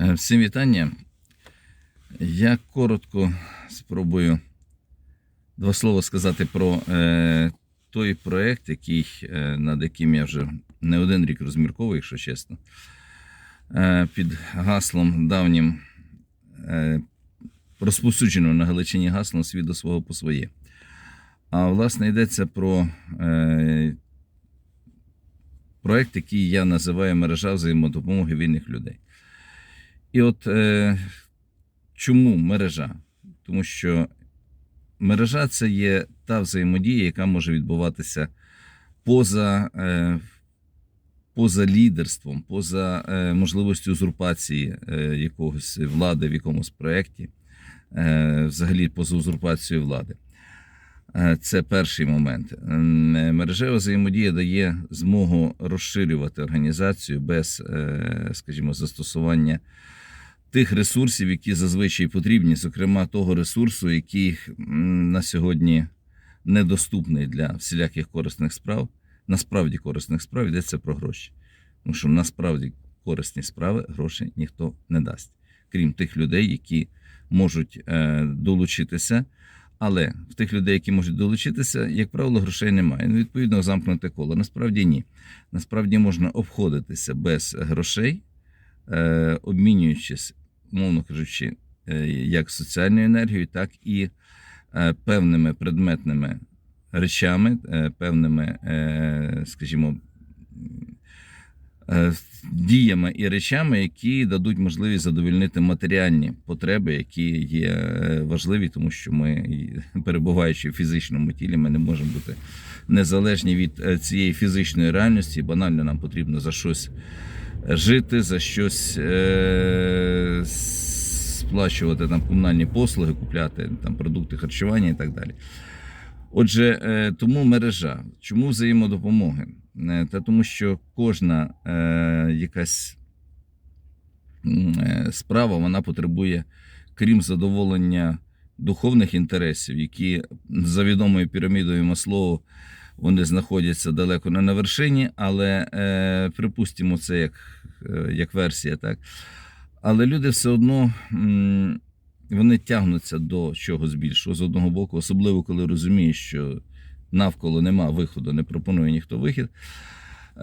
Е, Всім вітання. Я коротко спробую два слова сказати про е, той проект, який, е, над яким я вже не один рік розмірковую, якщо чесно, е, під гаслом давнім е, розповсюдженим на Галичині гаслом світ до свого по своє. А власне йдеться про е, проект, який я називаю мережа взаємодопомоги вільних людей. І от е, чому мережа? Тому що мережа це є та взаємодія, яка може відбуватися поза, е, поза лідерством, поза е, можливістю узурпації е, якогось влади в якомусь проєкті, е, взагалі поза узурпацією влади. Е, Це перший момент. Мережева взаємодія дає змогу розширювати організацію без, е, скажімо, застосування тих ресурсів, які зазвичай потрібні, зокрема того ресурсу, який на сьогодні недоступний для всіляких корисних справ. Насправді корисних справ йдеться про гроші. Тому що насправді корисні справи гроші ніхто не дасть, крім тих людей, які можуть е, долучитися. Але в тих людей, які можуть долучитися, як правило, грошей немає. Ну, відповідно, замкнуте коло. Насправді ні. Насправді можна обходитися без грошей, е, обмінюючись, мовно кажучи, е, як соціальною енергією, так і е, певними предметними речами, е, певними, скажімо, діями і речами, які дадуть можливість задовольнити матеріальні потреби, які є важливі, тому що ми, перебуваючи в фізичному тілі, ми не можемо бути незалежні від цієї фізичної реальності. Банально нам потрібно за щось жити, за щось е, сплачувати там комунальні послуги, купляти там продукти харчування і так далі. Отже, е, тому мережа. Чому взаємодопомоги? Е, Та тому, що кожна е, якась е, справа вона потребує, крім задоволення духовних інтересів, які за відомою пірамідою Маслоу вони знаходяться далеко не на вершині, але е, припустимо це як, е, як версія, так. Але люди все одно м, вони тягнуться до чогось більшого з одного боку, особливо коли розуміють, що навколо нема виходу, не пропонує ніхто вихід.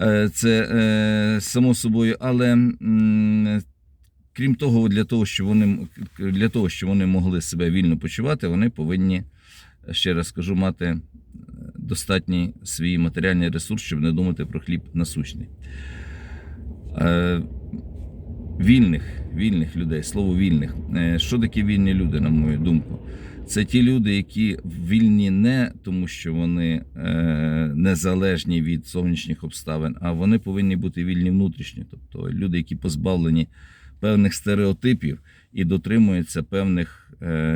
Е, Це е, само собою, але м, крім того, для того, щоб вони для того, щоб вони могли себе вільно почувати, вони повинні, ще раз скажу, мати достатній свій матеріальний ресурс, щоб не думати про хліб насущний. Е, Вільних, вільних людей, слово вільних. Е, Що таке вільні люди, на мою думку? Це ті люди, які вільні не тому, що вони е, незалежні від зовнішніх обставин, а вони повинні бути вільні внутрішні. Тобто люди, які позбавлені певних стереотипів і дотримуються певних,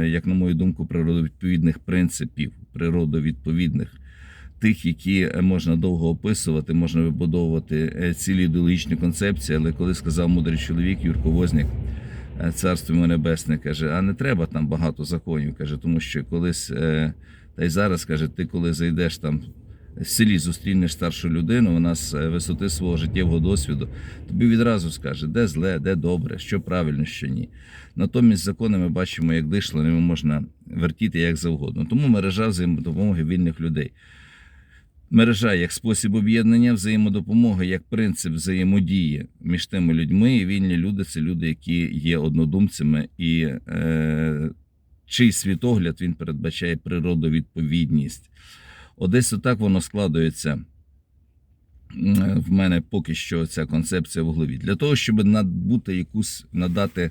як на мою думку, природовідповідних принципів, природовідповідних, тих, які можна довго описувати, можна вибудовувати е, цілі ідеологічні концепції. Але коли сказав мудрий чоловік Юрко Возняк, е, царство йому небесне, каже: а не треба там багато законів. каже, тому що колись, е, та й зараз каже, ти коли зайдеш там. В селі зустрінеш старшу людину, вона з е, висоти свого життєвого досвіду, тобі відразу скаже, де зле, де добре, що правильно, що ні. Натомість закони ми бачимо, як дишло, ними можна вертіти як завгодно. Тому мережа взаємодопомоги вільних людей. Мережа як спосіб об'єднання, взаємодопомоги, як принцип взаємодії між тими людьми. І вільні люди це люди, які є однодумцями, і е, чий світогляд він передбачає природовідповідність. Одесь отак воно складується. В мене поки що ця концепція в голові. Для того, щоб набути якусь надати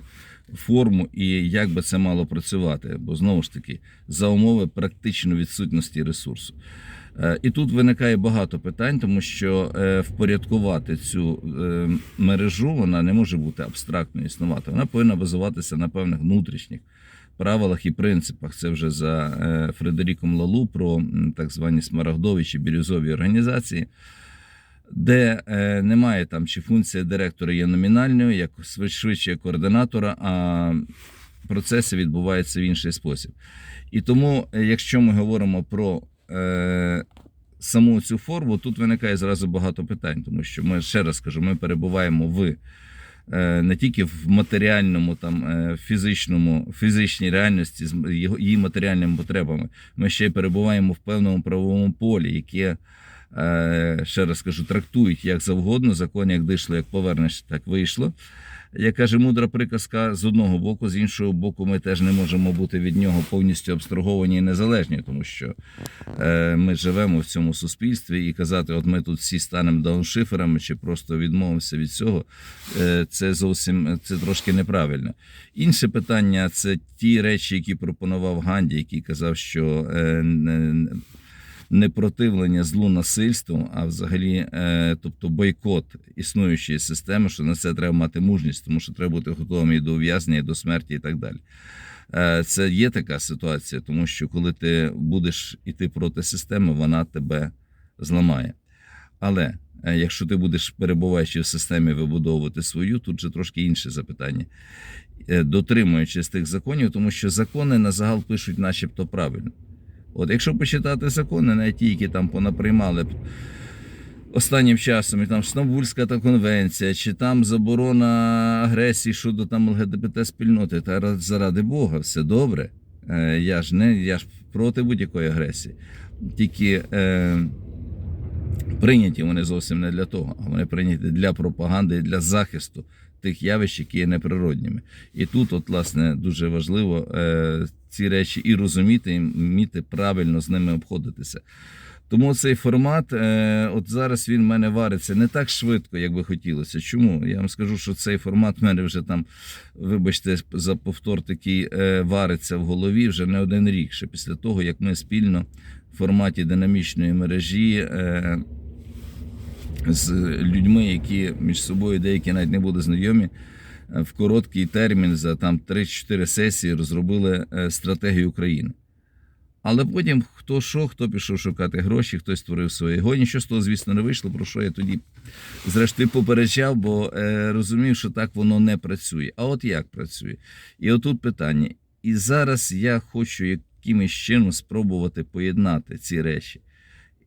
форму і як би це мало працювати, бо знову ж таки за умови практичної відсутності ресурсу. Е, І тут виникає багато питань, тому що е, впорядкувати цю е, мережу вона не може бути абстрактно існувати. Вона повинна базуватися на певних внутрішніх правилах і принципах. Це вже за Фредеріком Лалу про так звані смарагдові чи бірюзові організації. Де е, немає там чи функція директора є номінальною, як швидше координатора, а процеси відбуваються в інший спосіб. І тому, е, якщо ми говоримо про е, саму цю форму, тут виникає зразу багато питань, тому що ми ще раз кажу, ми перебуваємо в е, не тільки в матеріальному, там, е, фізичному, фізичній реальності з її матеріальними потребами. Ми ще й перебуваємо в певному правовому полі, яке, ще раз кажу, трактують як завгодно, закон як дійшло, як повернеш, так вийшло. Як каже мудра приказка, з одного боку, з іншого боку, ми теж не можемо бути від нього повністю абстраговані і незалежні, тому що е, ми живемо в цьому суспільстві і казати, от ми тут всі станемо дауншиферами чи просто відмовимося від цього, е, це зовсім це трошки неправильно. Інше питання це ті речі, які пропонував Ганді, який казав, що е, не, противлення злу насильству, а взагалі, е, тобто бойкот існуючої системи, що на це треба мати мужність, тому що треба бути готовим і до ув'язнення, і до смерті, і так далі. Е, Це є така ситуація, тому що коли ти будеш іти проти системи, вона тебе зламає. Але е, якщо ти будеш перебуваючи в системі вибудовувати свою, тут же трошки інше запитання. Дотримуючись тих законів, тому що закони на загал пишуть, начебто правильно. От якщо почитати закони, навіть ті, які там понаприймали останнім часом, і там Стамбульська та конвенція, чи там заборона агресії щодо там ЛГБТ спільноти, та заради Бога, все добре. Е, Я ж не я ж проти будь-якої агресії. Тільки е, прийняті вони зовсім не для того, а вони прийняті для пропаганди і для захисту тих явищ, які є неприродніми. І тут, от, власне, дуже важливо е, ці речі і розуміти, і вміти правильно з ними обходитися. Тому цей формат, е, от зараз він в мене вариться не так швидко, як би хотілося. Чому? Я вам скажу, що цей формат в мене вже там, вибачте, за повтор такий е, вариться в голові вже не один рік. Ще після того, як ми спільно в форматі динамічної мережі. Е, з людьми, які між собою деякі навіть не були знайомі, в короткий термін за там 3-4 сесії розробили е, стратегію України. Але потім хто що, хто пішов шукати гроші, хтось створив своє його. Нічого з того, звісно, не вийшло, про що я тоді зрештою попереджав, бо е, розумів, що так воно не працює. А от як працює? І отут питання. І зараз я хочу якимось чином спробувати поєднати ці речі.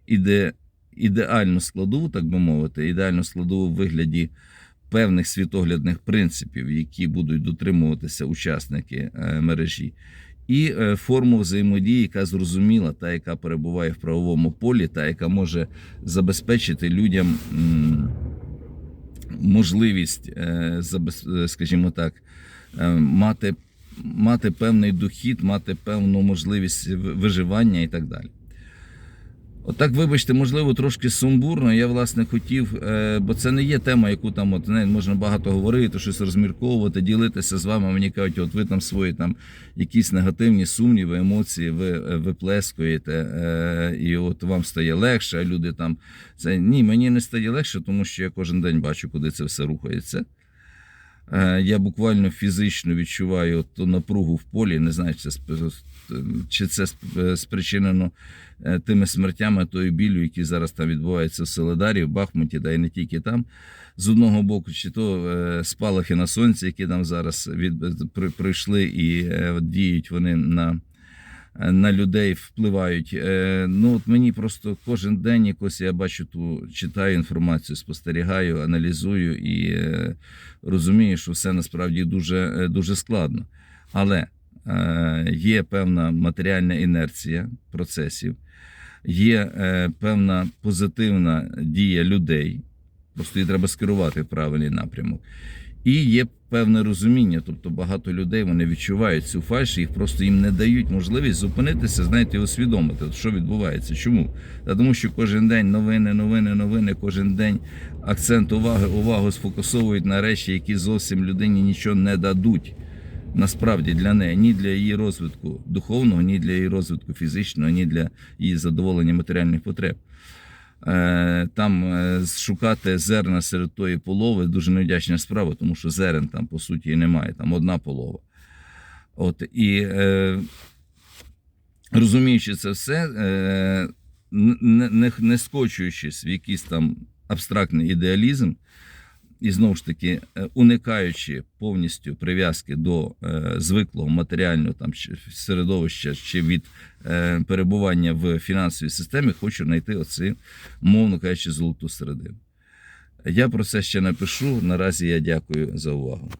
Іде ідеальну складову, так би мовити, ідеальну складову в вигляді певних світоглядних принципів, які будуть дотримуватися учасники е, мережі, і е, форму взаємодії, яка зрозуміла, та, яка перебуває в правовому полі, та яка може забезпечити людям можливість, е, скажімо так, мати, мати певний дохід, мати певну можливість виживання і так далі. Отак, вибачте, можливо, трошки сумбурно. Я власне хотів, е, бо це не є тема, яку там от не можна багато говорити, щось розмірковувати, ділитися з вами. Мені кажуть, от ви там свої там якісь негативні сумніви, емоції, ви е, виплескуєте, е, і от вам стає легше. А люди там це ні, мені не стає легше, тому що я кожен день бачу, куди це все рухається. Е, Я буквально фізично відчуваю ту напругу в полі. Не знаю, чи це, чи це спричинено е, тими смертями, тою білю, які зараз там відбуваються в Селедарі, в Бахмуті, да і не тільки там. З одного боку, чи то е, спалахи на сонці, які там зараз від, при- прийшли і е, діють вони на, на людей, впливають. Е, Ну, от мені просто кожен день якось я бачу ту, читаю інформацію, спостерігаю, аналізую і е, розумію, що все насправді дуже, е, дуже складно. Але є певна матеріальна інерція процесів, є певна позитивна дія людей, просто її треба скерувати в правильний напрямок. І є певне розуміння, тобто багато людей вони відчувають цю фальш, їх просто їм не дають можливість зупинитися, знаєте, усвідомити, що відбувається. Чому? Та тому що кожен день новини, новини, новини, кожен день акцент уваги, увагу сфокусовують на речі, які зовсім людині нічого не дадуть. Насправді для неї ні для її розвитку духовного, ні для її розвитку фізичного, ні для її задоволення матеріальних потреб. Е, Там е, шукати зерна серед тої полови дуже невдячна справа, тому що зерен там по суті немає, там одна полова. От і е, розуміючи це все, не, не, не скочуючись в якийсь там абстрактний ідеалізм, і знову ж таки, е, уникаючи повністю прив'язки до е, звиклого матеріального там середовища чи від е, перебування в фінансовій системі, хочу знайти оці, мовно кажучи, золоту середину. Я про це ще напишу. Наразі я дякую за увагу.